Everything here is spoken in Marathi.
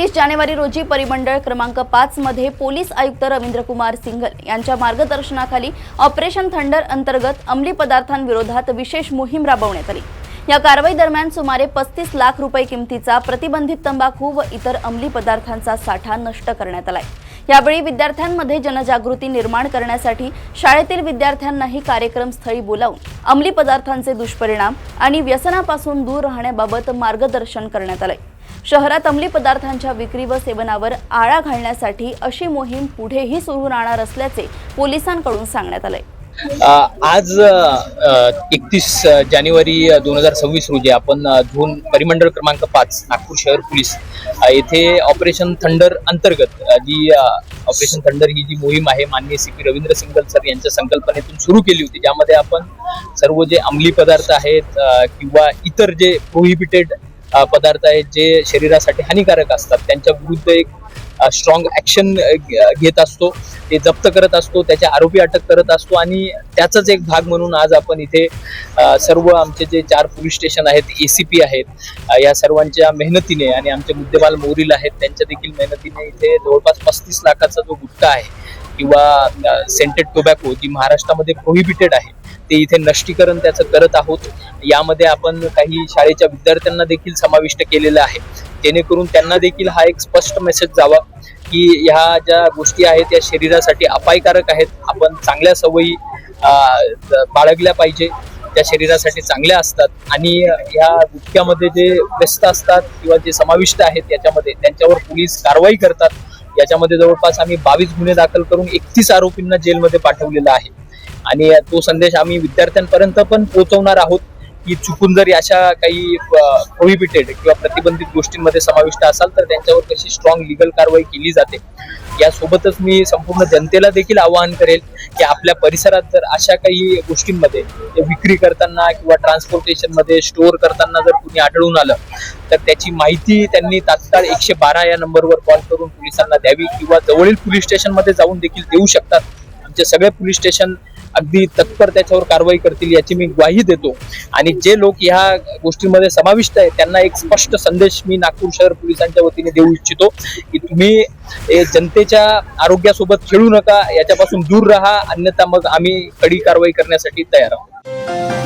एकतीस जानेवारी रोजी परिमंडळ क्रमांक पाच मध्ये पोलीस आयुक्त रवींद्र कुमार सिंघल यांच्या मार्गदर्शनाखाली ऑपरेशन थंडर अंतर्गत अंमली पदार्थांविरोधात विशेष मोहीम राबवण्यात आली. या कारवाई दरम्यान सुमारे पस्तीस लाख रुपये किमतीचा प्रतिबंधित तंबाखू व इतर अंमली पदार्थांचा साठा नष्ट करण्यात आलाय. यावेळी विद्यार्थ्यांमध्ये जनजागृती निर्माण करण्यासाठी शाळेतील विद्यार्थ्यांनाही कार्यक्रमस्थळी बोलावून अंमली पदार्थांचे दुष्परिणाम आणि व्यसनापासून दूर राहण्याबाबत मार्गदर्शन करण्यात आले शहरात अंमली पदार्थांच्या विक्री व सेवनावर आळा घालण्यासाठी अशी मोहीम पुढेही सुरू राहणार असल्याचे पोलिसांकडून सांगण्यात आले आज एकतीस जानेवारी दोन हजार सव्वीस रोजी आपण अ, झोन परिमंडळ क्रमांक पाच नागपूर शहर पोलीस येथे ऑपरेशन थंडर अंतर्गत जी ऑपरेशन थंडर ही जी मोहीम आहे माननीय C P Ravindra Singal sir यांच्या संकल्पनेतून सुरू केली होती ज्यामध्ये आपण सर्व जे अंमली पदार्थ आहेत किंवा इतर जे प्रोहिबिटेड पदार्थ आहेत जे शरीरासाठी हानिकारक असतात त्यांच्या विरुद्ध एक स्ट्रॉंग ऍक्शन घेत असतो. ते जप्त करत असतो त्याचे आरोपी अटक करत असतो आणि त्याचाच एक भाग म्हणून आज आपण इथे सर्व आमचे जे चार पोलीस स्टेशन आहेत ए सी पी आहेत या सर्वांच्या मेहनतीने आणि आमचे मुद्देमाल मोरील आहेत त्यांच्या देखील मेहनतीने इथे जवळपास पस्तीस लाखाचा जो गुटखा आहे किंवा सेंटेड टोबॅको जी महाराष्ट्रामध्ये प्रोहिबिटेड आहे ते इथे नष्टीकरण त्याचं करत आहोत. यामध्ये आपण काही शाळेच्या विद्यार्थ्यांना देखील समाविष्ट केलेलं आहे. जेणेकरून त्यांना देखील हा एक स्पष्ट मेसेज जावा. की ह्या ज्या गोष्टी आहेत या शरीरासाठी अपायकारक आहेत. आपण चांगल्या सवयी बाळगल्या पाहिजे. त्या शरीरासाठी चांगल्या असतात. आणि ह्या गुटख्यामध्ये जे व्यस्त असतात किंवा जे समाविष्ट आहेत याच्यामध्ये त्यांच्यावर पोलीस कारवाई करतात. याच्यामध्ये जवळपास आम्ही बावीस गुन्हे दाखल करून एकतीस आरोपींना जेलमध्ये पाठवलेला आहे. आणि तो संदेश आम्ही विद्यार्थ्यांपर्यंत पण पोहोचवणार आहोत. की चुकून जर अशा काही प्रोहिबिटेड किंवा प्रतिबंधित गोष्टींमध्ये समाविष्ट असाल तर त्यांच्यावर कशी स्ट्रॉंग लिगल कारवाई केली जाते? यासोबतच मी संपूर्ण जनतेला देखील आवाहन करेल की आपल्या परिसरात जर अशा काही गोष्टींमध्ये विक्री करताना किंवा ट्रान्सपोर्टेशनमध्ये स्टोअर करताना जर कुणी आढळून आलं तर त्याची माहिती त्यांनी तात्काळ एकशे बारा या नंबरवर कॉल करून पोलिसांना द्यावी किंवा जवळील पोलीस स्टेशनमध्ये जाऊन देखील देऊ शकतात. आमचे सगळे पोलीस स्टेशन अगदी तत्पर त्याच्यावर कारवाई करतील याची मी ग्वाही देतो. आणि जे लोक ह्या गोष्टींमध्ये समाविष्ट आहेत त्यांना एक स्पष्ट संदेश मी नागपूर शहर पोलिसांच्या वतीने देऊ इच्छितो की तुम्ही हे जनतेच्या आरोग्यासोबत खेळू नका याच्यापासून दूर राहा अन्यथा मग आम्ही कडी कारवाई करण्यासाठी तयार आहोत.